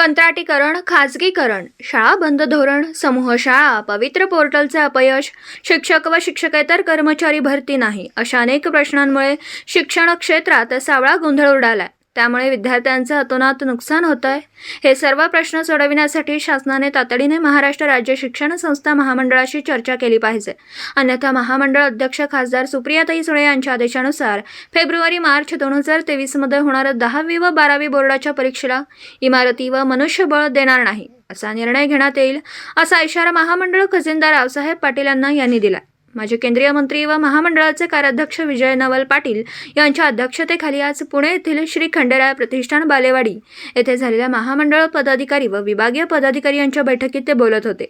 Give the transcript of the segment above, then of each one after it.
कंत्राटीकरण खाजगीकरण शाळा बंद धोरण समूह शाळा पवित्र पोर्टलचे अपयश शिक्षक व शिक्षकेतर कर्मचारी भरती नाही अशा अनेक प्रश्नांमुळे शिक्षण क्षेत्रात सावळा गोंधळ उडालाय. त्यामुळे विद्यार्थ्यांचं अतोनात नुकसान होत आहे हे सर्व प्रश्न सोडविण्यासाठी शासनाने तातडीने महाराष्ट्र राज्य शिक्षण संस्था महामंडळाशी चर्चा केली पाहिजे. अन्यथा महामंडळ अध्यक्ष खासदार सुप्रियाताई सुळे यांच्या आदेशानुसार फेब्रुवारी मार्च दोन हजार तेवीसमध्ये होणाऱ्या दहावी व बारावी बोर्डाच्या परीक्षेला इमारती व मनुष्यबळ देणार नाही असा निर्णय घेण्यात येईल असा इशारा महामंडळ खजिनदार रावसाहेब पाटील यांना यांनी दिला माजी केंद्रीय मंत्री व महामंडळाचे कार्याध्यक्ष विजय नवल पाटील यांच्या अध्यक्षतेखाली आज पुणे येथील श्री खंडेराय प्रतिष्ठान बालेवाडी येथे झालेल्या महामंडळ पदाधिकारी व विभागीय पदाधिकारी यांच्या बैठकीत ते बोलत होते.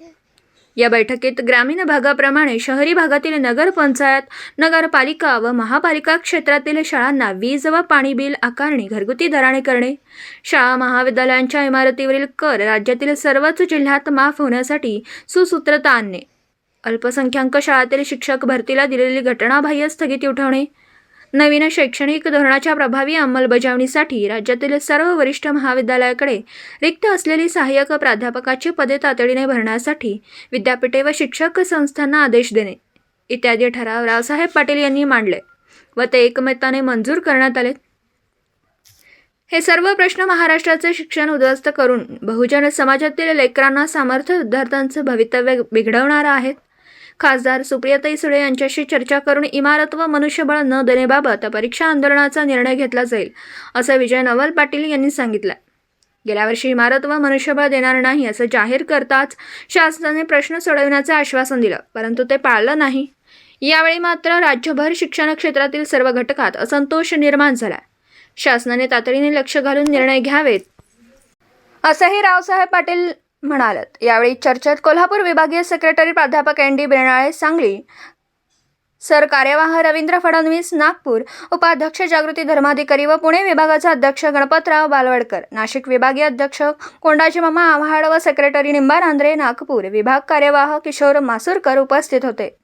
या बैठकीत ग्रामीण भागाप्रमाणे शहरी भागातील नगरपंचायत नगरपालिका व महापालिका क्षेत्रातील शाळांना वीज व पाणी बिल आकारणी घरगुती दराने करणे शाळा महाविद्यालयांच्या इमारतीवरील कर राज्यातील सर्वच जिल्ह्यात माफ होण्यासाठी सुसूत्रता आणणे अल्पसंख्याक शाळातील शिक्षक भरतीला दिलेली घटनाबाह्य स्थगिती उठवणे नवीन शैक्षणिक धोरणाच्या प्रभावी अंमलबजावणीसाठी राज्यातील सर्व वरिष्ठ महाविद्यालयाकडे रिक्त असलेली सहाय्यक प्राध्यापकाची पदे तातडीने भरण्यासाठी विद्यापीठे व शिक्षक संस्थांना आदेश देणे इत्यादी ठराव रावसाहेब पाटील यांनी मांडले व ते एकमताने मंजूर करण्यात आले. हे सर्व प्रश्न महाराष्ट्राचे शिक्षण उद्ध्वस्त करून बहुजन समाजातील लेकरांना सामर्थ्य विद्यार्थ्यांचं भवितव्य बिघडवणार आहेत. खासदार सुप्रियाताई सुळे यांच्याशी चर्चा करून इमारत व मनुष्यबळ न देण्याबाबत परीक्षा आंदोलनाचा निर्णय घेतला जाईल असं विजय नवल पाटील यांनी सांगितलं. गेल्या वर्षी इमारत व मनुष्यबळ देणार नाही असं जाहीर करताच शासनाने प्रश्न सोडविण्याचं आश्वासन दिलं परंतु ते पाळलं नाही. यावेळी मात्र राज्यभर शिक्षण क्षेत्रातील सर्व घटकात असंतोष निर्माण झाला. शासनाने तातडीने लक्ष घालून निर्णय घ्यावेत. असंही रावसाहेब पाटील म्हणालत. यावेळी चर्चेत कोल्हापूर विभागीय सेक्रेटरी प्राध्यापक N D Biranale Sangli. Sir कार्यवाह रवींद्र फडणवीस नागपूर. उपाध्यक्ष जागृती धर्माधिकारी व पुणे विभागाचे अध्यक्ष गणपतराव बालवडकर. नाशिक विभागीय अध्यक्ष कोंडाजी मामा आव्हाड व सेक्रेटरी निंबार आंद्रे नागपूर. विभाग कार्यवाह किशोर मासुरकर उपस्थित होते.